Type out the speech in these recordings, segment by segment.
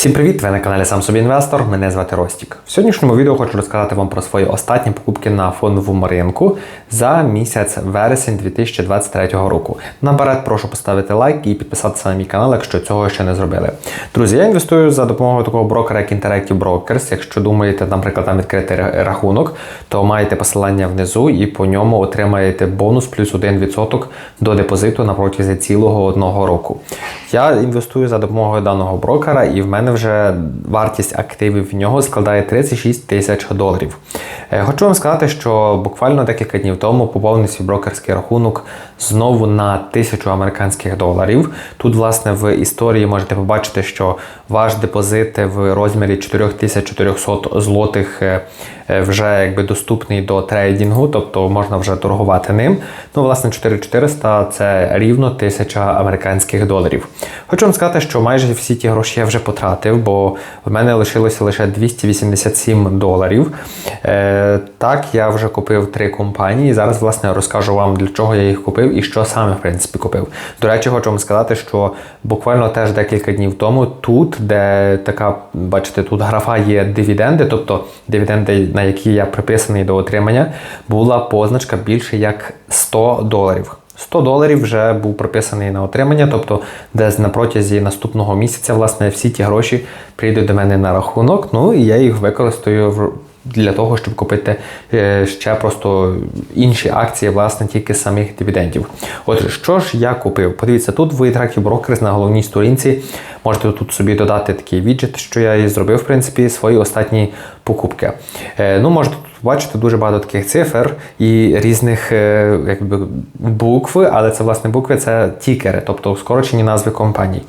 Всім привіт! Ви на каналі Сам Собі Інвестор. Мене звати Ростік. В сьогоднішньому відео хочу розказати вам про свої останні покупки на фондовому ринку за місяць вересень 2023 року. Наперед прошу поставити лайк і підписатися на мій канал, якщо цього ще не зробили. Друзі, я інвестую за допомогою такого брокера, як Interactive Brokers. Якщо думаєте, наприклад, там відкрити рахунок, то маєте посилання внизу і по ньому отримаєте бонус плюс 1% до депозиту на протязі цілого одного року. Я інвестую за допомогою даного брокера, і в мене вже вартість активів в нього складає 36 тисяч доларів. Е, Хочу вам сказати, що буквально декілька днів тому поповнив свій брокерський рахунок знову на тисячу американських доларів. Тут, власне, в історії можете побачити, що ваш депозит в розмірі 4400 злотих е, е, вже якби доступний до трейдингу, тобто можна вже торгувати ним. Ну, власне, 4400 це рівно 1000 американських доларів. Хочу вам сказати, що майже всі ті гроші я вже потратив, бо в мене лишилося лише 287 доларів. Е, так, я вже купив три компанії. Зараз, власне, розкажу вам, для чого я їх купив і що саме, в принципі, купив. До речі, хочу вам сказати, що буквально теж декілька днів тому тут, де така, бачите, тут графа є дивіденди, тобто дивіденди, на які я приписаний до отримання, була позначка більше як 100 доларів. 100 доларів вже був приписаний на отримання, тобто десь на протязі наступного місяця, власне, всі ті гроші прийдуть до мене на рахунок. Ну і я їх використаю для того, щоб купити е, ще просто інші акції, власне, тільки самих дивідендів. Отже, що ж я купив? Подивіться, тут в Interactive Brokers на головній сторінці можете тут собі додати такий віджит, що я і зробив, в принципі, свої останні покупки. Е, Ну, можете тут бачити дуже багато таких цифр і різних е, якби, букв, але це власне букви це тікери, тобто скорочені назви компаній.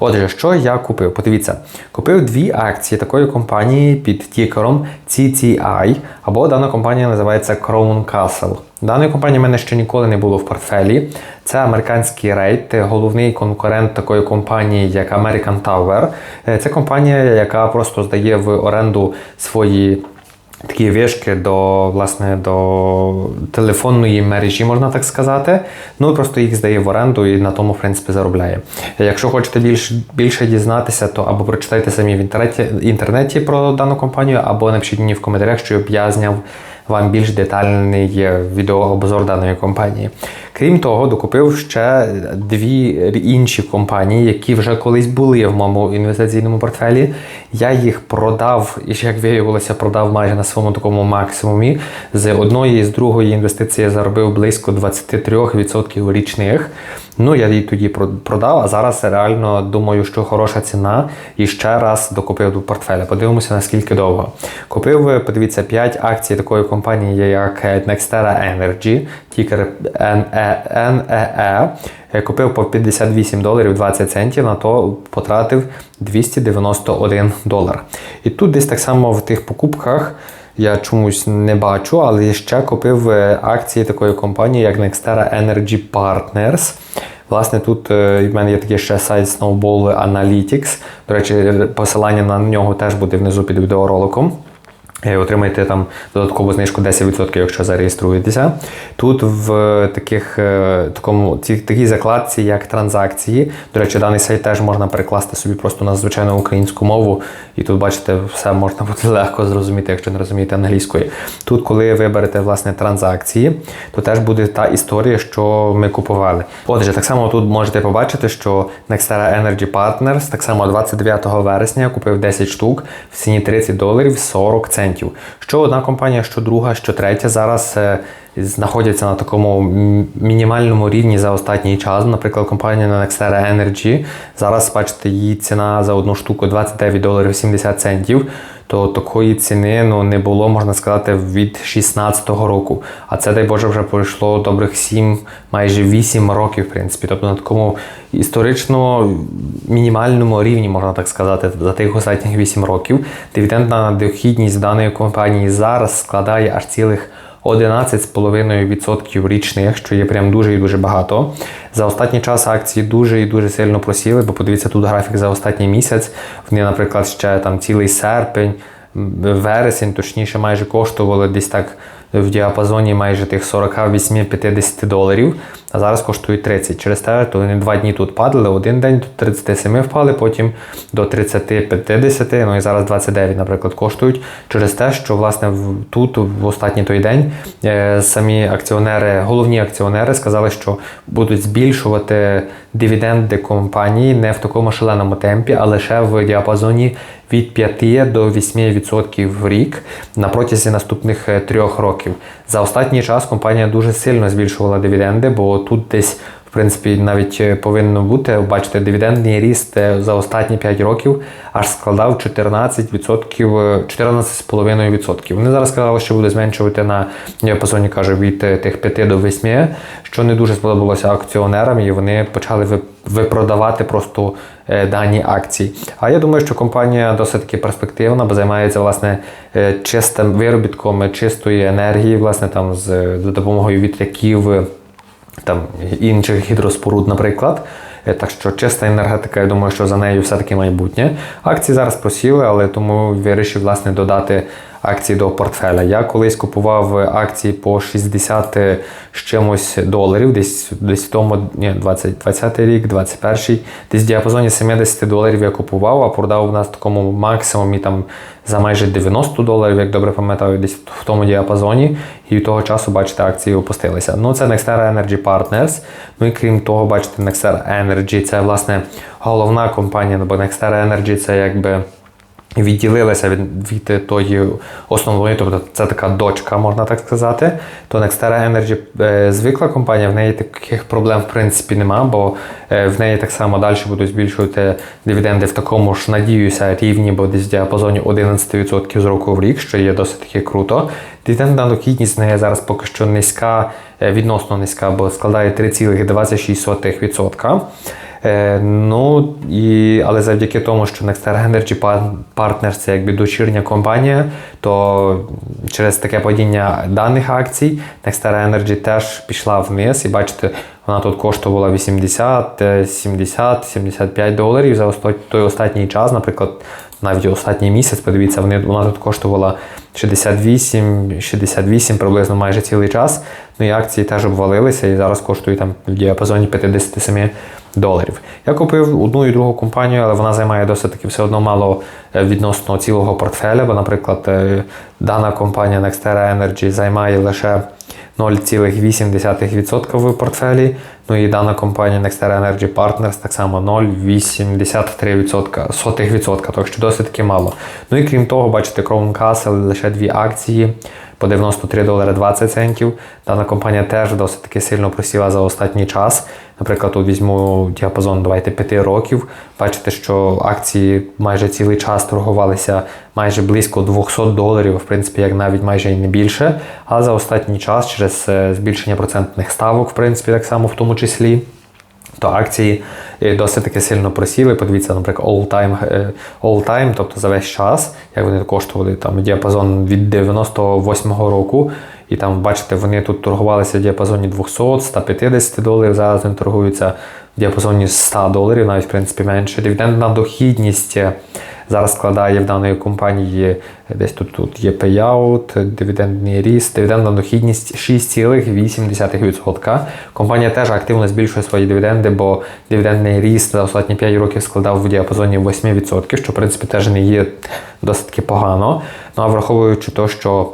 Отже, що я купив? Подивіться, купив дві акції такої компанії під тікером CCI, або дана компанія називається Crown Castle. Даної компанії в мене ще ніколи не було в портфелі. Це американський рейд, головний конкурент такої компанії, як American Tower. Е, Це компанія, яка просто здає в оренду свої такі вишки до, власне, до телефонної мережі, можна так сказати. Ну просто їх здає в оренду і на тому, в принципі, заробляє. Якщо хочете більш, більше дізнатися, то або прочитайте самі в інтернеті, інтернеті про дану компанію, або напишіть мені в коментарях, щоб я зняв вам більш детальний відеообзор даної компанії. Крім того, докупив ще дві інші компанії, які вже колись були в моєму інвестиційному портфелі. Я їх продав, і як виявилося, продав майже на своєму такому максимумі. З одної і з другої інвестиції я заробив близько 23% річних. Ну, я її тоді продав, а зараз реально думаю, що хороша ціна. І ще раз докупив до портфеля. Подивимося, наскільки довго. Купив, подивіться, 5 акцій такої компанії, як Nextera Energy, тікер NEE. Е, Купив по 58 доларів 20 центів, на то потратив 291 долар. І тут десь так само в тих покупках я чомусь не бачу, але ще купив е, акції такої компанії, як Nextera Energy Partners. Власне, тут е, в мене є такий ще сайт Snowball Analytics. До речі, посилання на нього теж буде внизу під відеороликом. Е, Отримаєте там додаткову знижку 10%, якщо зареєструєтеся. Тут в таких, е, такому, такій закладці, як транзакції. До речі, даний сайт теж можна перекласти собі просто на звичайну українську мову. І тут, бачите, все можна буде легко зрозуміти, якщо не розумієте англійської. Тут, коли виберете власне транзакції, то теж буде та історія, що ми купували. Отже, так само тут можете побачити, що Nextera Energy Partners так само 29 вересня купив 10 штук в ціні 30 доларів 40 центів. Що одна компанія, що друга, що третя. Зараз е, знаходяться на такому мінімальному рівні за останній час. Наприклад, компанія Nextera Energy. Зараз бачите, її ціна за одну штуку 29 доларів 70 центів. То такої ціни ну, не було, можна сказати, від 16-го року. А це, дай Боже, вже пройшло добрих 7, майже 8 років, в принципі. Тобто на такому історично мінімальному рівні, можна так сказати, за тих останніх 8 років. Дивідендна дохідність даної компанії зараз складає аж цілих 11,5% річних, що є прям дуже і дуже багато. За останній час акції дуже і дуже сильно просіли, бо подивіться тут графік за останній місяць. Вони, наприклад, ще там цілий серпень, вересень, точніше, майже коштували десь так в діапазоні майже тих 48-50 доларів. а зараз коштують 30. Через те, то вони два дні тут падали, один день до 37 впали, потім до 30-50, ну і зараз 29, наприклад, коштують через те, що власне тут в останній той день е, самі акціонери, головні акціонери сказали, що будуть збільшувати дивіденди компанії не в такому шаленому темпі, а лише в діапазоні від 5 до 8% в рік на протязі наступних е, трьох років. За останній час компанія дуже сильно збільшувала дивіденди, бо тут десь. В принципі, навіть е, повинно бути, бачите, дивідендний ріст е, за останні 5 років аж складав 14%, е, 14,5%. Вони зараз сказали, що буде зменшувати на діапазоні, каже, від тих 5 до 8, що не дуже сподобалося акціонерам, і вони почали випродавати просто дані акції. А я думаю, що компанія досить перспективна, бо займається власне е, чистим виробітком е, чистої енергії, власне, там з е, допомогою вітряків. е, там інших гідроспоруд, наприклад. Е, Так що чиста енергетика, я думаю, що за нею все-таки майбутнє. Акції зараз просіли, але тому вирішив власне додати акції до портфеля. Я колись купував акції по 60 з чимось доларів, десь десь в тому ні, 20, 20 рік, 21, десь в діапазоні 70 доларів я купував, а продав у нас такому максимумі там за майже 90 доларів, як добре пам'ятаю, десь в тому діапазоні. І того часу, бачите, акції опустилися. Ну, це Nextera Energy Partners. Ну і крім того, бачите, Nextera Energy це власне головна компанія, бо Nextera Energy це якби. Відділилася від, від тої основної, тобто це така дочка, можна так сказати. То Nextera Energy е, звикла компанія, в неї таких проблем в принципі нема, бо е, в неї так само далі будуть збільшувати дивіденди в такому ж, надіюся, рівні, бо десь в діапазоні 11% з року в рік, що є досить таки круто. Дивідендна дохідність в неї зараз поки що низька, е, відносно низька, бо складає 3,26%. Е, ну, і, але завдяки тому, що Nextera Energy Partners це якби дочірня компанія, то через таке падіння даних акцій Nextera Energy теж пішла вниз. І бачите, вона тут коштувала 80, е, 70, 75 доларів за той останній час, наприклад, навіть останній місяць, подивіться, вони, вона тут коштувала 68, 68 приблизно майже цілий час. Ну і акції теж обвалилися і зараз коштують там в діапазоні 57 доларів. Я купив одну і другу компанію, але вона займає досить таки все одно мало е, відносно цілого портфеля. Бо, наприклад, е, дана компанія Nextera Energy займає лише 0,8% в портфелі. Ну і дана компанія Nextera Energy Partners так само 0,83%, сотих відсотка, так що досить таки мало. Ну і крім того, бачите, Crown Castle лише дві акції по 93 долари 20 центів. Дана компанія теж досить таки сильно просіла за останній час. Наприклад, тут візьму діапазон давайте 5 років. Бачите, що акції майже цілий час торгувалися майже близько 200 доларів, в принципі, як навіть майже і не більше. Але за останній час, через е, збільшення процентних ставок, в принципі, так само в тому числі. То акції е, досить таки сильно просіли. Подивіться, наприклад, all time, е, all time, тобто за весь час, як вони коштували там діапазон від 98-го року. І там, бачите, вони тут торгувалися в діапазоні 200, 150 доларів. Зараз вони торгуються в діапазоні 100 доларів, навіть в принципі менше. Дивідендна дохідність е, зараз складає в даної компанії десь тут, тут є payout, дивідендний ріст, дивідендна дохідність 6,8%. Компанія теж активно збільшує свої дивіденди, бо дивідендний ріст за останні 5 років складав в діапазоні 8%, що в принципі теж не є досить погано. Ну а враховуючи те, що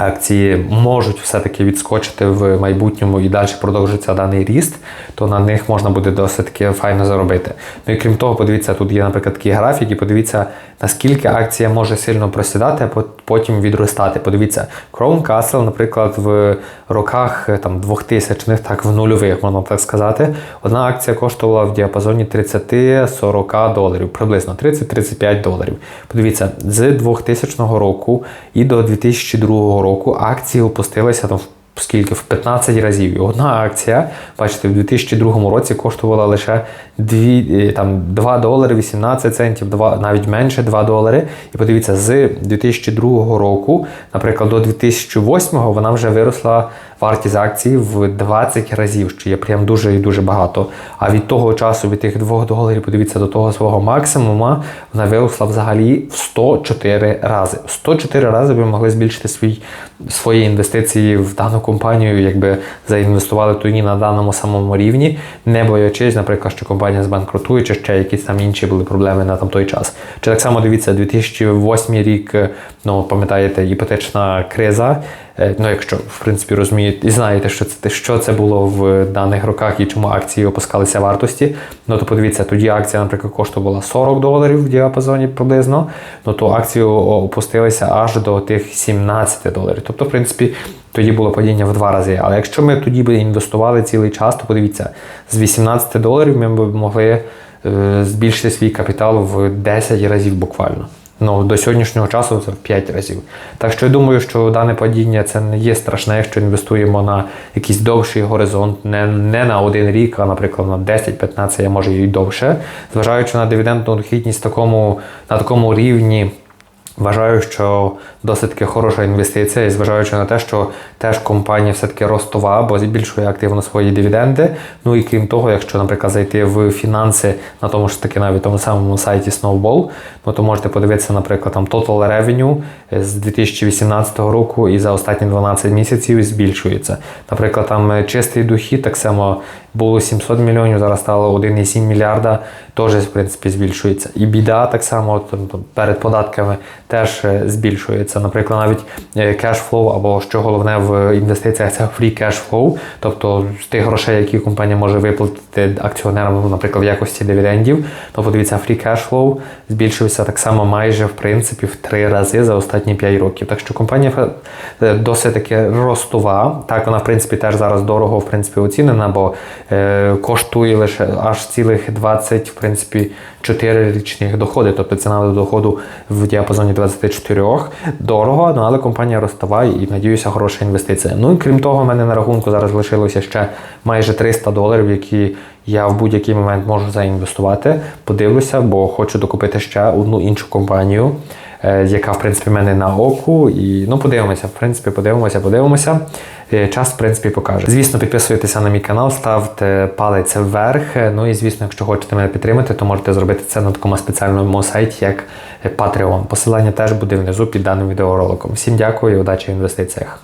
акції можуть все-таки відскочити в майбутньому і далі продовжиться даний ріст, то на них можна буде досить файно заробити. Ну і крім того, подивіться, тут є, наприклад, такий графік, і подивіться, наскільки акція може сильно просідати, а потім відростати. Подивіться, Crown Castle, наприклад, в роках е, там 2000-х, так в нульових, можна так сказати, одна акція коштувала в діапазоні 30-40 доларів, приблизно 30-35 доларів. Подивіться, з 2000 року і до 2002 року року акції опустилися там скільки в 15 разів. І одна акція, бачите, в 2002 році коштувала лише 2, там, 2 долари 18 центів, 2, навіть менше 2 долари. І подивіться, з 2002 року, наприклад, до 2008 вона вже виросла вартість акції в 20 разів, що є прям дуже і дуже багато. А від того часу, від тих 2 доларів, подивіться до того свого максимума, вона виросла взагалі в 104 рази. В 104 рази ви могли збільшити свій, свої інвестиції в дану компанію, якби заінвестували тоді на даному самому рівні, не боячись, наприклад, що компанія збанкрутує, чи ще якісь там інші були проблеми на там той час. Чи так само дивіться, 2008 рік, ну пам'ятаєте, іпотечна криза. Е, Ну, якщо в принципі розумієте і знаєте, що це що це було в даних роках і чому акції опускалися вартості. Ну то подивіться, тоді акція, наприклад, коштувала 40 доларів в діапазоні приблизно. Ну то акції опустилися аж до тих 17 доларів. Тобто, в принципі, тоді було падіння в два рази. Але якщо ми тоді би інвестували цілий час, то подивіться, з 18 доларів ми б могли е, збільшити свій капітал в 10 разів буквально. Ну, до сьогоднішнього часу це в 5 разів. Так що я думаю, що дане падіння це не є страшне, якщо інвестуємо на якийсь довший горизонт, не, не на один рік, а, наприклад, на 10-15, а може і довше. Зважаючи на дивідендну дохідність такому, на такому рівні. Вважаю, що досить таки хороша інвестиція, і зважаючи на те, що теж компанія все-таки ростова, бо збільшує активно свої дивіденди. Ну і крім того, якщо, наприклад, зайти в фінанси на тому ж таки навіть тому самому сайті Snowball, ну то можете подивитися, наприклад, там Total Revenue з 2018 року і за останні 12 місяців збільшується. Наприклад, там е, чистий дохід так само було 700 мільйонів, зараз стало 1,7 мільярда, теж в принципі збільшується. І біда так само там, перед податками теж е, збільшується. Наприклад, навіть кешфлоу, або що головне в інвестиціях, це free cash flow, тобто з тих грошей, які компанія може виплатити акціонерам, наприклад, в якості дивідендів, то подивіться, free cash flow збільшився так само майже в принципі в три рази за останні 5 років. Так що компанія е, досить таки ростова. Так, вона в принципі теж зараз дорого в принципі оцінена, бо е, коштує лише аж цілих 20, в принципі, 4 річних доходи. Тобто ціна до доходу в діапазоні 24 дорого, ну, але компанія розставає і надіюся, хороша інвестиція. Ну і крім того, в мене на рахунку зараз лишилося ще майже 300 доларів, які я в будь-який момент можу заінвестувати. Подивлюся, бо хочу докупити ще одну іншу компанію. е, Яка, в принципі, в мене на оку, і ну подивимося. В принципі, подивимося, подивимося. Е, Час, в принципі, покаже. Звісно, підписуйтеся на мій канал, ставте палець вверх. Е, Ну і звісно, якщо хочете мене підтримати, то можете зробити це на такому спеціальному сайті, як Patreon. Посилання теж буде внизу під даним відеороликом. Всім дякую і удачі в інвестиціях.